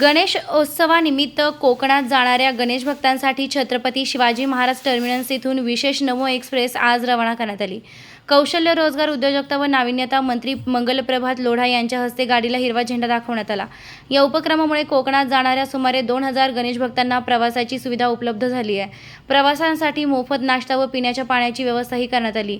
गणेश उत्सवानिमित्त कोकणात जाणाऱ्या गणेश भक्तांसाठी छत्रपती शिवाजी महाराज टर्मिनस येथून विशेष नमो एक्सप्रेस आज रवाना करण्यात आली. कौशल्य रोजगार उद्योजकता व नाविन्यता मंत्री मंगलप्रभात लोढा यांच्या हस्ते गाडीला हिरवा झेंडा दाखवण्यात आला. या उपक्रमामुळे कोकणात जाणाऱ्या सुमारे दोन हजार गणेश भक्तांना प्रवासाची सुविधा उपलब्ध झाली आहे. प्रवासांसाठी मोफत नाश्ता व पिण्याच्या पाण्याची व्यवस्थाही करण्यात आली.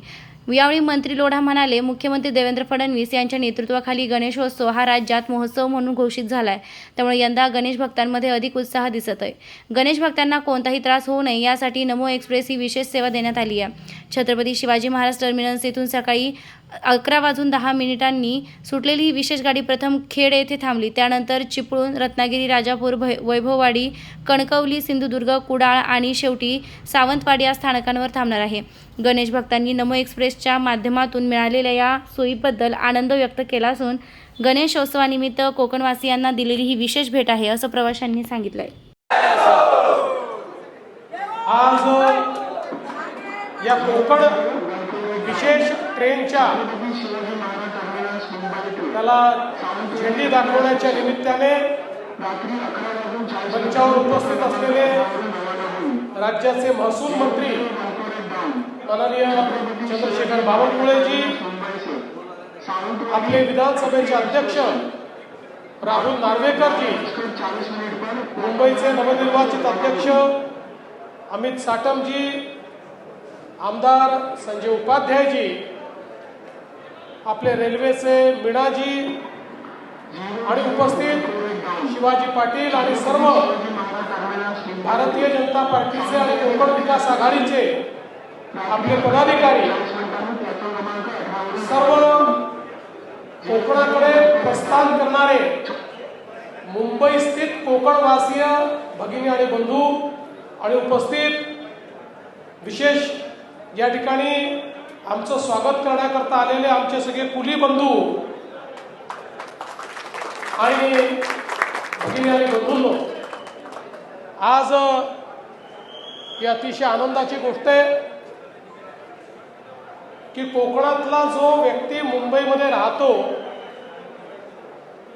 यावेळी मंत्री लोढा म्हणाले मुख्यमंत्री देवेंद्र फडणवीस यांच्या नेतृत्वाखाली गणेशोत्सव हा राज्यात महोत्सव म्हणून घोषित झाला आहे त्यामुळे यंदा गणेश भक्तांमध्ये अधिक उत्साह दिसत आहे गणेश भक्तांना कोणताही त्रास होऊ नये यासाठी नमो एक्सप्रेस ही विशेष सेवा देण्यात आली आहे. छत्रपती शिवाजी महाराज टर्मिनस येथून सकाळी अकरा वाजून दहा मिनिटांनी सुटलेली ही विशेष गाडी प्रथम खेड येथे थांबली. त्यानंतर चिपळूण रत्नागिरी राजापूर भै वैभववाडी कणकवली सिंधुदुर्ग कुडाळ आणि शेवटी सावंतवाडी या स्थानकांवर थांबणार आहे. गणेश भक्तांनी नमो एक्सप्रेसच्या माध्यमातून मिळालेल्या या सोयीबद्दल आनंद व्यक्त केला असून गणेशोत्सवानिमित्त कोकणवासियांना दिलेली ही विशेष भेट आहे असं प्रवाशांनी सांगितलं आहे आज या कोकण विशेष ट्रेनच्या त्याला झेंडी दाखवण्याच्या निमित्ताने मंचावर उपस्थित असलेले राज्याचे महसूल मंत्री माननीय चंद्रशेखर बावनकुळेजी आपले विधानसभेचे अध्यक्ष राहुल नार्वेकरजी मुंबईचे नवनिर्वाचित अध्यक्ष अमित साटमजी आमदार संजय उपाध्यायजी आपले रेल्वेचे मीणाजी आणि उपस्थित शिवाजी पाटील आणि सर्व भारतीय जनता पार्टीचे आणि कोकण विकास आघाडीचे आपले पदाधिकारी सर्व कोकणाकडे प्रस्थान करणारे मुंबई स्थित कोकणवासीय भगिनी आणि बंधू आणि उपस्थित विशेष या ठिकाणी आमचं स्वागत करण्याकरता आलेले आमचे सगळे कुली बंधू आणि भगिनी आणि बंधूंनो आज ही अतिशय आनंदाची गोष्ट आहे की कोकणातला जो व्यक्ती मुंबईमध्ये राहतो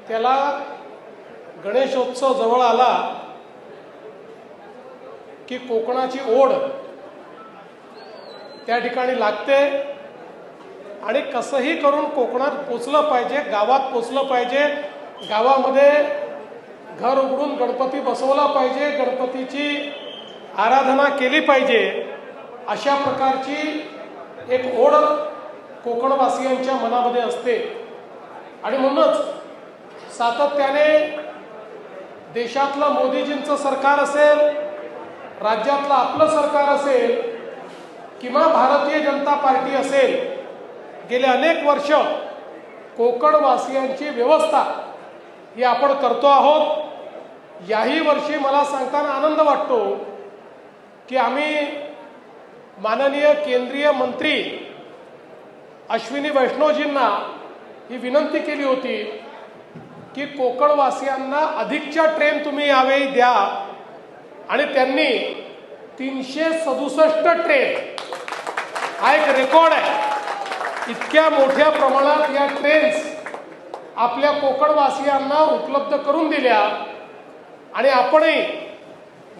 त्याला गणेशोत्सव जवळ आला की कोकणाची ओढ त्या ठिकाणी लागते. आणि कसंही करून कोकणात पोचलं पाहिजे गावात पोचलं पाहिजे गावामध्ये घर उघडून गणपती बसवला पाहिजे गणपतीची आराधना केली पाहिजे अशा प्रकारची एक ओढ कोकणवासियांच्या मनामध्ये असते. आणि म्हणूनच सातत्याने देशातलं मोदीजींचं सरकार असेल राज्यातलं आपलं सरकार असेल किंवा भारतीय जनता पार्टी असेल गेले अनेक वर्ष कोकणवासियांची व्यवस्था ही आपण करतो आहोत. याही वर्षी मला सांगताना आनंद वाटतो की आम्ही माननीय केंद्रीय मंत्री अश्विनी वैष्णवजींना ही विनंती केली होती की कोकणवासियांना अधिकच्या ट्रेन तुम्ही यावेळी द्या आणि त्यांनी तीनशे सदुसष्ट ट्रेन हा एक रेकॉर्ड आहे. इतक्या मोठ्या प्रमाणात या ट्रेन्स आपल्या कोकणवासियांना उपलब्ध करून दिल्या. आणि आपणही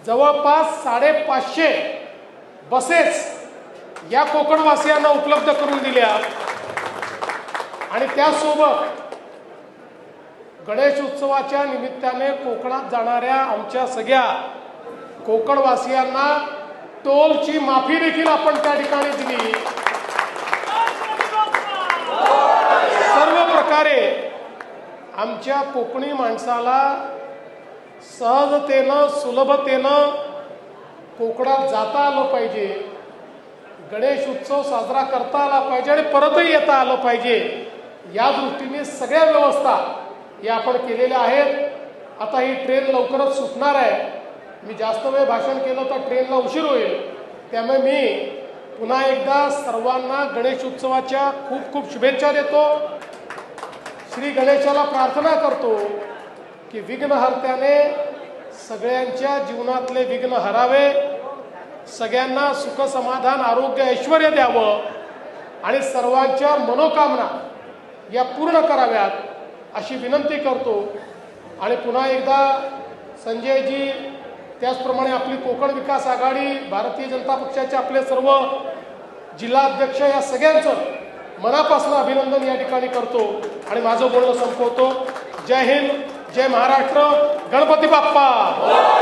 जवळपास साडेपाचशे बसेस या कोकणवासियांना उपलब्ध करून दिल्या. आणि त्यासोबत गणेश उत्सवाच्या निमित्ताने कोकणात जाणाऱ्या आमच्या सगळ्या कोकणवासियांना टोलची माफी देखील आपण त्या ठिकाणी दिली. सर्व प्रकारे आमच्या कोकणी माणसाला सहजतेनं सुलभतेनं कोकणात जाता आलं पाहिजे. गणेश उत्सव साजरा करता आला पाहिजे आणि परतही येता आलं पाहिजे. या दृष्टीने सगळ्या व्यवस्था या आपण केलेल्या आहेत. आता ही ट्रेन लवकरच सुटणार आहे. मी जास्त वेळ भाषण केलं तर ट्रेनला उशीर होईल. त्यामुळे मी पुन्हा एकदा सर्वांना गणेश उत्सवाच्या खूप खूप शुभेच्छा देतो. श्री गणेशाला प्रार्थना करतो की विघ्नहर्त्याने सगळ्यांच्या जीवनातले विघ्न हरावे सगळ्यांना सुख समाधान आरोग्य ऐश्वर द्यावं आणि सर्वांच्या मनोकामना या पूर्ण कराव्यात अशी विनंती करतो. आणि पुन्हा एकदा संजयजी त्याचप्रमाणे आपली कोकण विकास आघाडी भारतीय जनता पक्षाचे आपले सर्व जिल्हाध्यक्ष या सगळ्यांचं मनापासून अभिनंदन या ठिकाणी करतो आणि माझं बोलणं संपवतो. जय हिंद जय महाराष्ट्र गणपती बाप्पा!